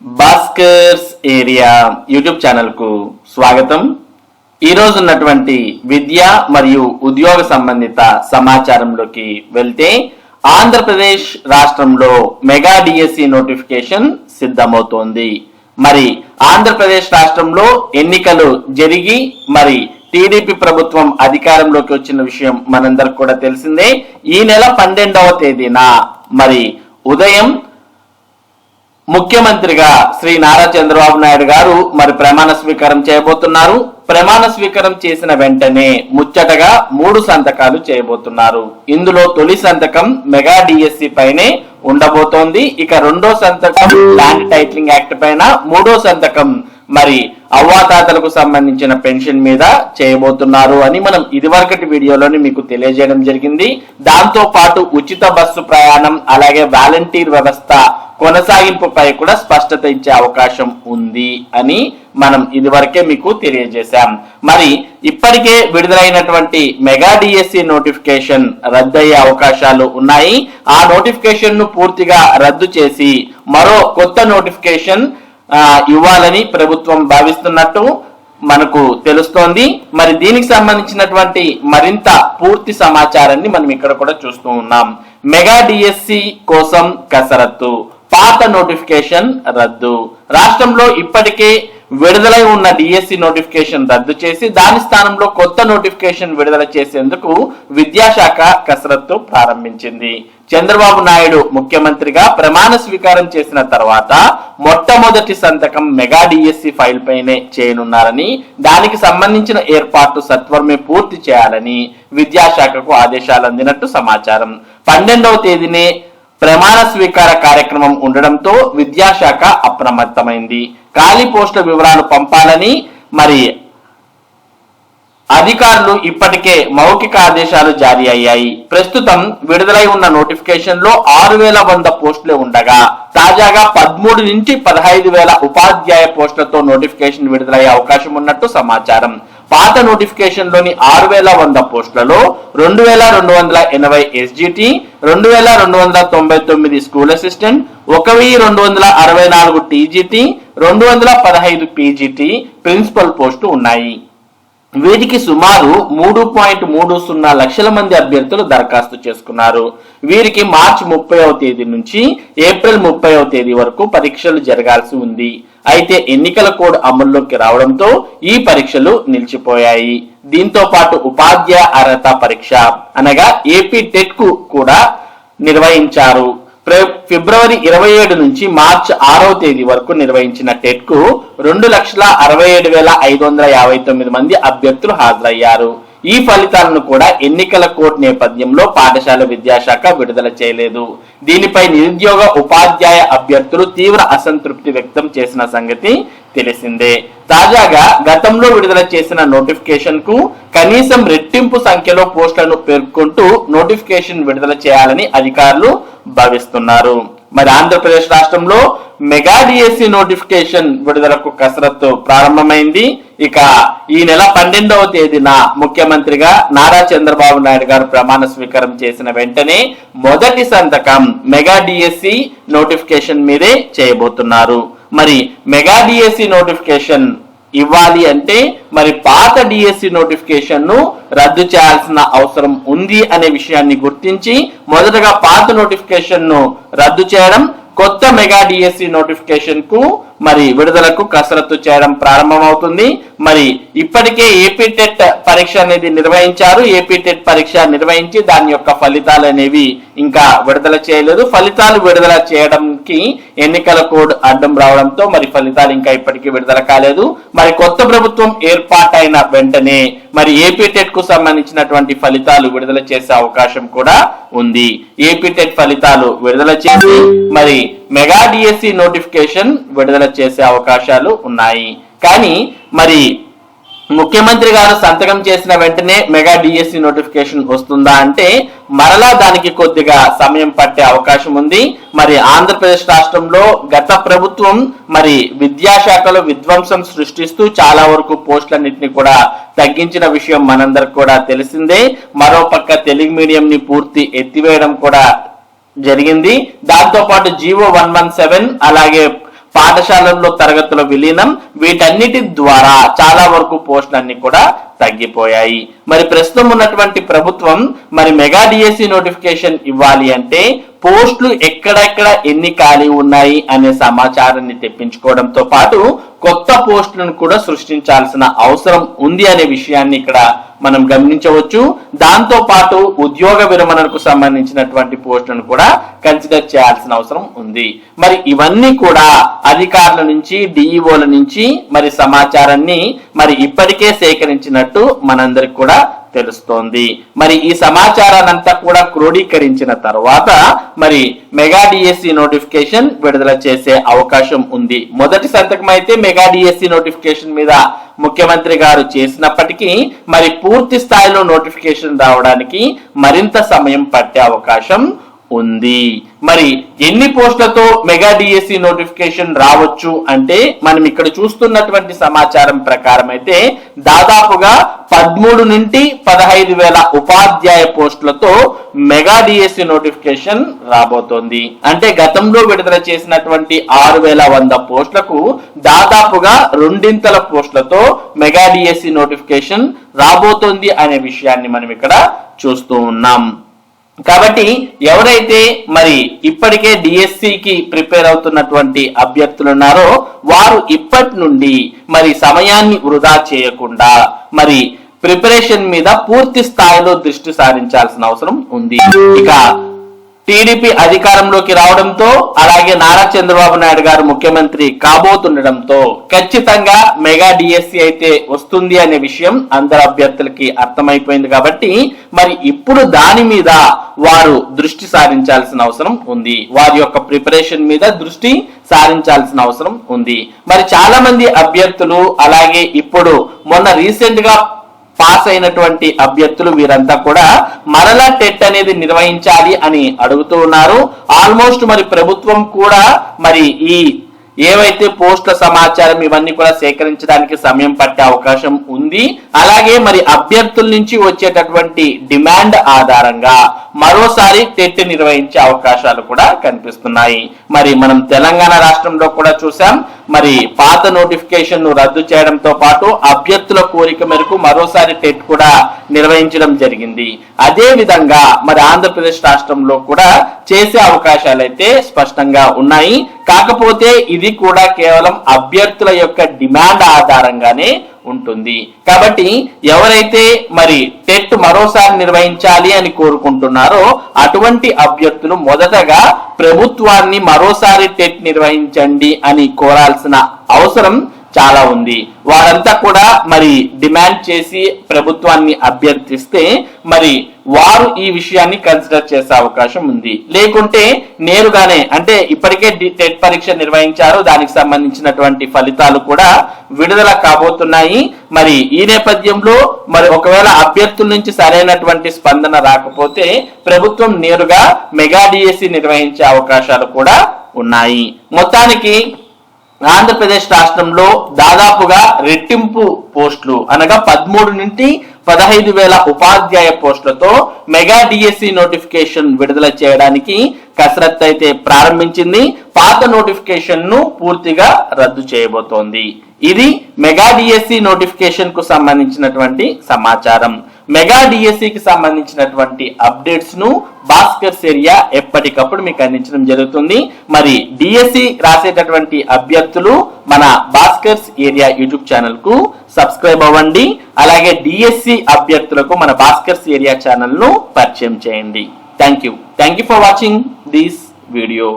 Bhaskar's area YouTube ఛానల్కు స్వాగతం. ఈ ఉన్నటువంటి విద్య మరియు ఉద్యోగ సంబంధిత సమాచారంలోకి వెళ్తే ఆంధ్రప్రదేశ్ రాష్ట్రంలో మెగా డిఎస్సి నోటిఫికేషన్ సిద్ధమవుతోంది. మరి ఆంధ్రప్రదేశ్ రాష్ట్రంలో ఎన్నికలు జరిగి మరి టీడీపీ ప్రభుత్వం అధికారంలోకి వచ్చిన విషయం మనందరికి కూడా తెలిసిందే. ఈ నెల పన్నెండవ తేదీన మరి ఉదయం ముఖ్యమంత్రిగా శ్రీ నారా చంద్రబాబు నాయుడు గారు మరి ప్రమాణ స్వీకారం చేయబోతున్నారు. ప్రమాణ స్వీకారం చేసిన వెంటనే ముచ్చటగా మూడు సంతకాలు చేయబోతున్నారు. ఇందులో తొలి సంతకం మెగా డిఎస్సి పైనే ఉండబోతోంది. ఇక రెండో సంతకం ల్యాండ్ టైటిలింగ్ యాక్ట్ పైన మూడో సంతకం మరి అవ్వాతాతలకు సంబంధించిన పెన్షన్ మీద చేయబోతున్నారు అని మనం ఇదివరకటి వీడియోలోని మీకు తెలియజేయడం జరిగింది. దాంతో పాటు ఉచిత బస్సు ప్రయాణం అలాగే వాలంటీర్ వ్యవస్థ కొనసాగింపుపై కూడా స్పష్టత ఇచ్చే అవకాశం ఉంది అని మనం ఇదివరకే మీకు తెలియజేశాం. మరి ఇప్పటికే విడుదలైనటువంటి మెగా డిఎస్సి నోటిఫికేషన్ రద్దయ్యే అవకాశాలు ఉన్నాయి. ఆ నోటిఫికేషన్ను పూర్తిగా రద్దు చేసి మరో కొత్త నోటిఫికేషన్ ఇవ్వాలని ప్రభుత్వం భావిస్తున్నట్టు మనకు తెలుస్తోంది. మరి దీనికి సంబంధించినటువంటి మరింత పూర్తి సమాచారాన్ని మనం ఇక్కడ కూడా చూస్తూ ఉన్నాం. మెగా డిఎస్సి కోసం కసరత్తు. పాత నోటిఫికేషన్ రద్దు. రాష్ట్రంలో ఇప్పటికే విడుదలై ఉన్న డిఎస్సి నోటిఫికేషన్ రద్దు చేసి దాని స్థానంలో కొత్త నోటిఫికేషన్ విడుదల చేసేందుకు విద్యాశాఖ కసరత్తు ప్రారంభించింది. చంద్రబాబు నాయుడు ముఖ్యమంత్రిగా ప్రమాణ స్వీకారం చేసిన తర్వాత మొట్టమొదటి సంతకం మెగా డిఎస్సి ఫైల్ పైనే చేయనున్నారని దానికి సంబంధించిన ఏర్పాటు సత్వరమే పూర్తి చేయాలని విద్యాశాఖకు ఆదేశాలు అందినట్టు సమాచారం. పన్నెండవ తేదీనే ప్రమాణ స్వీకార కార్యక్రమం ఉండడంతో విద్యాశాఖ అప్రమత్తమైంది. ఖాళీ పోస్టుల వివరాలు పంపాలని మరి అధికారులు ఇప్పటికే మౌఖిక ఆదేశాలు జారీ అయ్యాయి. ప్రస్తుతం విడుదలై ఉన్న నోటిఫికేషన్లో ఆరు వేల వంద పోస్టులే ఉండగా తాజాగా పదమూడు నుంచి పదహైదు వేల ఉపాధ్యాయ పోస్టులతో నోటిఫికేషన్ విడుదలయ్యే అవకాశం ఉన్నట్టు సమాచారం. పాత నోటిఫికేషన్లోని ఆరు వేల వంద పోస్టులలో రెండు వేల రెండు వందల ఎనభై ఎస్జిటి రెండు వేల రెండు వందల తొంభై తొమ్మిది స్కూల్ అసిస్టెంట్ ఒక వెయ్యి రెండు వందల అరవై నాలుగు టీజీటీ రెండు వందల పదహైదు పీజీటీ ప్రిన్సిపల్ పోస్టు ఉన్నాయి. వీరికి సుమారు మూడు పాయింట్ మూడు సున్నా లక్షల మంది అభ్యర్థులు దరఖాస్తు చేసుకున్నారు. వీరికి మార్చి ముప్పైవ తేదీ నుంచి ఏప్రిల్ ముప్పైవ తేదీ వరకు పరీక్షలు జరగాల్సి ఉంది. అయితే ఎన్నికల కోడ్ అమల్లోకి రావడంతో ఈ పరీక్షలు నిలిచిపోయాయి. దీంతో పాటు ఉపాధ్యాయ అర్హత పరీక్ష అనగా ఏపీ టెట్కు కూడా నిర్వహించారు. ఫిబ్రవరి ఇరవై ఏడు నుంచి మార్చి ఆరవ తేదీ వరకు నిర్వహించిన టెట్కు రెండు లక్షల అరవై ఏడు వేల ఐదు వందల యాభై తొమ్మిది మంది అభ్యర్థులు హాజరయ్యారు. ఈ ఫలితాలను కూడా ఎన్నికల కోడ్ నేపథ్యంలో పాఠశాల విద్యాశాఖ విడుదల చేయలేదు. దీనిపై నిరుద్యోగ ఉపాధ్యాయ అభ్యర్థులు తీవ్ర అసంతృప్తి వ్యక్తం చేసిన సంగతి తెలిసిందే. తాజాగా గతంలో విడుదల చేసిన నోటిఫికేషన్కు కనీసం రెట్టింపు సంఖ్యలో పోస్టులను పేర్కొంటూ నోటిఫికేషన్ విడుదల చేయాలని అధికారులు భావిస్తున్నారు. మరి ఆంధ్రప్రదేశ్ రాష్ట్రంలో మెగా డిఎస్సి నోటిఫికేషన్ విడుదలకు కసరత్తు ప్రారంభమైంది. ఇక ఈ నెల పన్నెండవ తేదీన ముఖ్యమంత్రిగా నారా చంద్రబాబు నాయుడు గారు ప్రమాణ స్వీకారం చేసిన వెంటనే మొదటి సంతకం మెగా డిఎస్సి నోటిఫికేషన్ మీదే చేయబోతున్నారు. మరి మెగా డిఎస్సి నోటిఫికేషన్ ఇవ్వాలి అంటే మరి పాత డిఎస్సి నోటిఫికేషన్ను రద్దు చేయాల్సిన అవసరం ఉంది అనే విషయాన్ని గుర్తించి మొదటగా పాత నోటిఫికేషన్ను రద్దు చేయడం కొత్త మెగా డిఎస్సి నోటిఫికేషన్కు మరి విడుదలకు కసరత్తు చేయడం ప్రారంభమవుతుంది. మరి ఇప్పటికే ఏపీ టెట్ పరీక్ష అనేది నిర్వహించారు. ఏపీ టెట్ పరీక్ష నిర్వహించి దాని యొక్క ఫలితాలు అనేవి ఇంకా విడుదల చేయలేదు. ఫలితాలు విడుదల చేయడానికి ఎన్నికల కోడ్ అడ్డం రావడంతో మరి ఫలితాలు ఇంకా ఇప్పటికీ విడుదల కాలేదు. మరి కొత్త ప్రభుత్వం ఏర్పాటైన వెంటనే మరి ఏపీ టెట్కు సంబంధించినటువంటి ఫలితాలు విడుదల చేసే అవకాశం కూడా ఉంది. ఏపీ టెట్ ఫలితాలు విడుదల చేసి మరి మెగా డిఎస్సి నోటిఫికేషన్ విడుదల చేసే అవకాశాలు ఉన్నాయి. కానీ మరి ముఖ్యమంత్రి గారు సంతకం చేసిన వెంటనే మెగా డిఎస్సి నోటిఫికేషన్ వస్తుందా అంటే మరలా దానికి కొద్దిగా సమయం పట్టే అవకాశం ఉంది. మరి ఆంధ్రప్రదేశ్ రాష్ట్రంలో గత ప్రభుత్వం మరి విద్యాశాఖలో విధ్వంసం సృష్టిస్తూ చాలా వరకు పోస్టులన్నింటినీ కూడా తగ్గించిన విషయం మనందరికి కూడా తెలిసిందే. మరోపక్క తెలుగు మీడియం ని పూర్తి ఎత్తివేయడం కూడా జరిగింది. దాంతో పాటు జీవో వన్ వన్ సెవెన్ అలాగే పాఠశాలల్లో తరగతుల విలీనం వీటన్నిటి ద్వారా చాలా వరకు పోస్టులన్నీ కూడా తగ్గిపోయాయి. మరి ప్రస్తుతం ఉన్నటువంటి ప్రభుత్వం మరి మెగా డిఎస్సి నోటిఫికేషన్ ఇవ్వాలి అంటే పోస్టులు ఎక్కడెక్కడ ఎన్ని ఖాళీ ఉన్నాయి అనే సమాచారాన్ని తెప్పించుకోవడంతో పాటు కొత్త పోస్టులను కూడా సృష్టించాల్సిన అవసరం ఉంది అనే విషయాన్ని ఇక్కడ మనం గమనించవచ్చు. దాంతో పాటు ఉద్యోగ విరమణకు సంబంధించినటువంటి పోస్టులను కూడా కన్సిడర్ చేయాల్సిన అవసరం ఉంది. మరి ఇవన్నీ కూడా అధికారుల నుంచి డిఈఓల నుంచి మరి సమాచారాన్ని మరి ఇప్పటికే సేకరించినట్టు మనందరికి కూడా తెలుస్తోంది. మరి ఈ సమాచారాన్నంతా కూడా క్రోడీకరించిన తర్వాత మరి మెగా డిఎస్సి నోటిఫికేషన్ విడుదల చేసే అవకాశం ఉంది. మొదటి సంతకం అయితే మెగా డిఎస్సి నోటిఫికేషన్ మీద ముఖ్యమంత్రి గారు చేసినప్పటికీ మరి పూర్తి స్థాయిలో నోటిఫికేషన్ రావడానికి మరింత సమయం పట్టే అవకాశం ఉంది. మరి ఎన్ని పోస్టులతో మెగా డిఎస్సి నోటిఫికేషన్ రావచ్చు అంటే మనం ఇక్కడ చూస్తున్నటువంటి సమాచారం ప్రకారం అయితే దాదాపుగా పదమూడు నుండి పదహైదు వేల ఉపాధ్యాయ పోస్టులతో మెగా డిఎస్సి నోటిఫికేషన్ రాబోతోంది. అంటే గతంలో విడుదల చేసినటువంటి ఆరు వేల వంద పోస్టులకు దాదాపుగా రెండింతల పోస్టులతో మెగా డిఎస్సి నోటిఫికేషన్ రాబోతోంది అనే విషయాన్ని మనం ఇక్కడ చూస్తూ ఉన్నాం. కాబట్టి ఎవరైతే మరి ఇప్పటికే డిఎస్సికి ప్రిపేర్ అవుతున్నటువంటి అభ్యర్థులు ఉన్నారో వారు ఇప్పటి నుండి మరి సమయాన్ని వృధా చేయకుండా మరి ప్రిపరేషన్ మీద పూర్తి స్థాయిలో దృష్టి సారించాల్సిన అవసరం ఉంది. ఇక టీడీపీ అధికారంలోకి రావడంతో అలాగే నారా చంద్రబాబు నాయుడు గారు ముఖ్యమంత్రి కాబోతుండడంతో ఖచ్చితంగా మెగా డిఎస్సి అయితే వస్తుంది అనే విషయం అందరు అభ్యర్థులకి అర్థమైపోయింది కాబట్టి మరి ఇప్పుడు దాని మీద వారు దృష్టి సారించాల్సిన అవసరం ఉంది. వారి యొక్క ప్రిపరేషన్ మీద దృష్టి సారించాల్సిన అవసరం ఉంది. మరి చాలా మంది అభ్యర్థులు అలాగే ఇప్పుడు మొన్న రీసెంట్గా పాస్ అయినటువంటి అభ్యర్థులు వీరంతా కూడా మరలా టెట్ అనేది నిర్వహించాలి అని అడుగుతూ ఉన్నారు. ఆల్మోస్ట్ మరి ప్రభుత్వం కూడా మరి ఈ ఏవైతే పోస్టుల సమాచారం ఇవన్నీ కూడా సేకరించడానికి సమయం పట్టే అవకాశం ఉంది అలాగే మరి అభ్యర్థుల నుంచి వచ్చేటటువంటి డిమాండ్ ఆధారంగా మరోసారి టెట్ నిర్వహించే అవకాశాలు కూడా కనిపిస్తున్నాయి. మరి మనం తెలంగాణ రాష్ట్రంలో కూడా చూసాం మరి పాత నోటిఫికేషన్ను రద్దు చేయడంతో పాటు అభ్యర్థుల కోరిక మేరకు మరోసారి టెట్ కూడా నిర్వహించడం జరిగింది. అదే విధంగా మరి ఆంధ్రప్రదేశ్ రాష్ట్రంలో కూడా చేసే అవకాశాలు అయితే స్పష్టంగా ఉన్నాయి. కాకపోతే ఇది కూడా కేవలం అభ్యర్థుల యొక్క డిమాండ్ ఆధారంగానే ఉంటుంది. కాబట్టి ఎవరైతే మరి టెట్ మరోసారి నిర్వహించాలి అని కోరుకుంటున్నారో అటువంటి అభ్యర్థులు మొదటగా ప్రభుత్వాన్ని మరోసారి టెట్ నిర్వహించండి అని కోరాల్సిన అవసరం చాలా ఉంది. వారంతా కూడా మరి డిమాండ్ చేసి ప్రభుత్వాన్ని అభ్యర్థిస్తే మరి వారు ఈ విషయాన్ని కన్సిడర్ చేసే అవకాశం ఉంది. లేకుంటే నేరుగానే అంటే ఇప్పటికే టెట్ పరీక్ష నిర్వహించారు. దానికి సంబంధించినటువంటి ఫలితాలు కూడా విడుదల కాబోతున్నాయి. మరి ఈ నేపథ్యంలో మరి ఒకవేళ అభ్యర్థుల నుంచి సరైనటువంటి స్పందన రాకపోతే ప్రభుత్వం నేరుగా మెగా డిఎస్సి నిర్వహించే అవకాశాలు కూడా ఉన్నాయి. మొత్తానికి ఆంధ్రప్రదేశ్ రాష్ట్రంలో దాదాపుగా రెట్టింపు పోస్టులు అనగా పదమూడు నుండి పదహైదు వేల ఉపాధ్యాయ పోస్టులతో మెగా డిఎస్సి నోటిఫికేషన్ విడుదల చేయడానికి కసరత్తు అయితే ప్రారంభించింది. పాత నోటిఫికేషన్ను పూర్తిగా రద్దు చేయబోతోంది. ఇది మెగా డిఎస్సి నోటిఫికేషన్కు సంబంధించినటువంటి సమాచారం. మెగా డిఎస్సికి సంబంధించినటువంటి అప్డేట్స్ను భాస్కర్స్ ఏరియా ఎప్పటికప్పుడు మీకు అందించడం జరుగుతుంది. మరి డిఎస్సి రాసేటటువంటి అభ్యర్థులు మన భాస్కర్స్ ఏరియా యూట్యూబ్ ఛానల్కు సబ్స్క్రైబ్ అవ్వండి. అలాగే డిఎస్సి అభ్యర్థులకు మన భాస్కర్స్ ఏరియా ఛానల్ను పరిచయం చేయండి. Thank you thank you for watching this video